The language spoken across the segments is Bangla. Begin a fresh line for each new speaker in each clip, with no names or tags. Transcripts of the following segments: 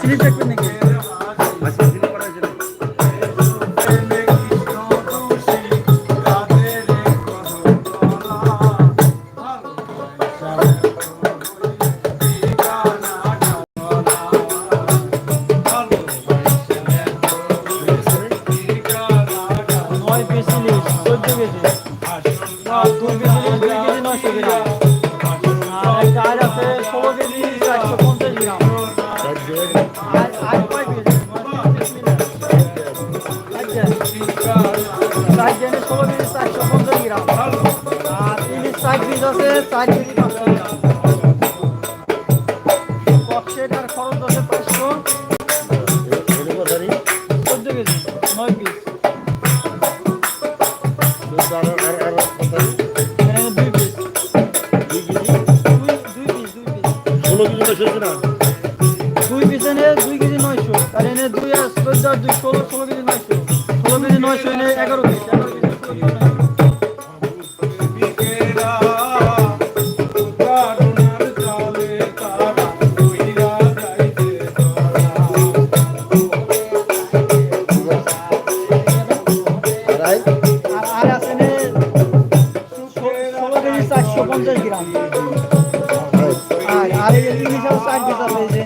সিরিজ দেখবেন নাকি পিস দুই পিস এনে দুই কেজি নয়শো, আর এনে দুই আর চোদ্দ আর দুই, ষোলো ষোলো কেজি নয়শো। ষোলো কেজি নয়শো এনে এগারো আর এই ইলিশ আছে চার পিস আছে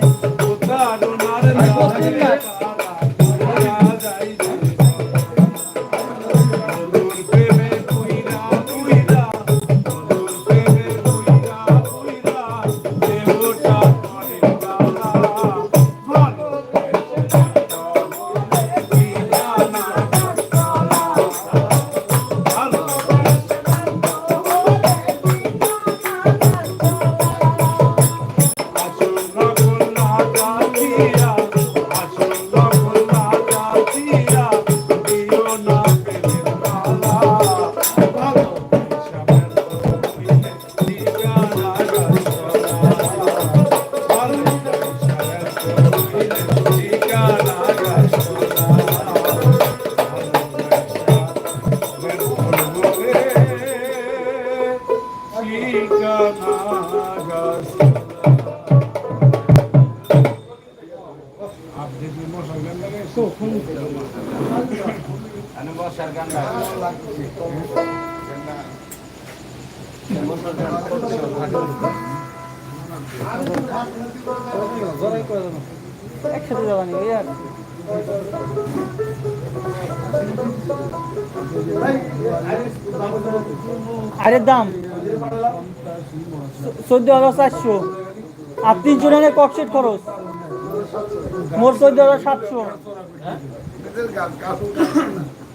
আরে দাম। চোদ্দ হাজার চারশো। আর তিনশো টাকা ককশেট খরচ। মোট চোদ্দ হাজার সাতশো।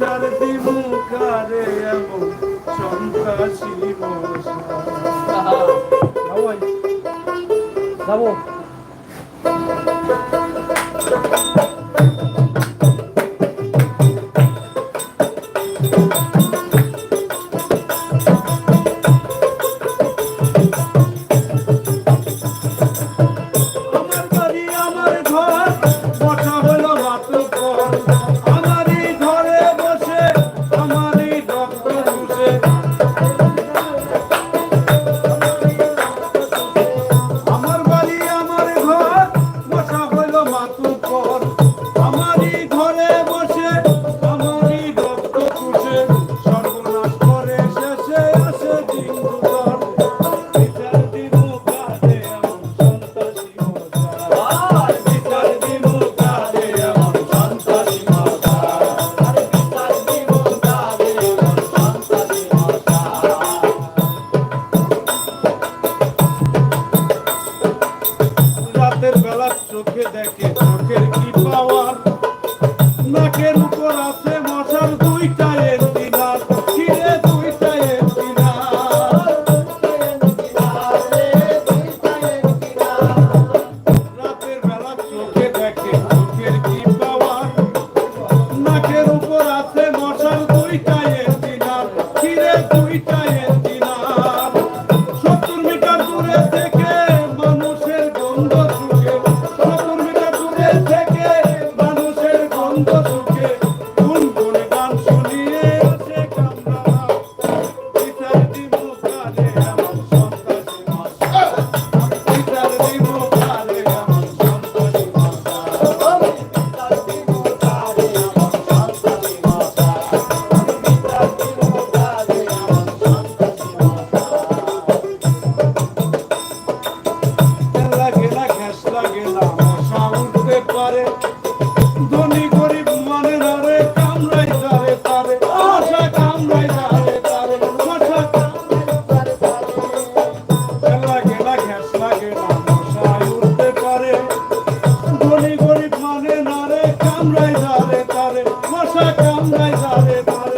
বিচার দিমুখারে এমন সন্ত্রাসী মশা?
যাব। কর। ব্রহ্মায় যাবে তারে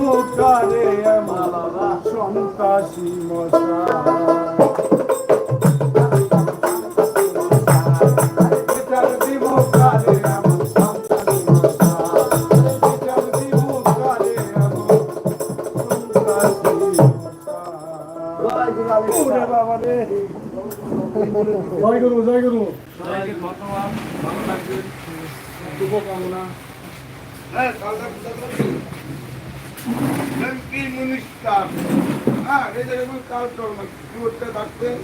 করে মালারা সন্ত্রাসী মশা
জয় গুরু। জয় গুরু
Lan
ilmin üç saat. Ha ne demek kalk olmak. Yurtta baktın.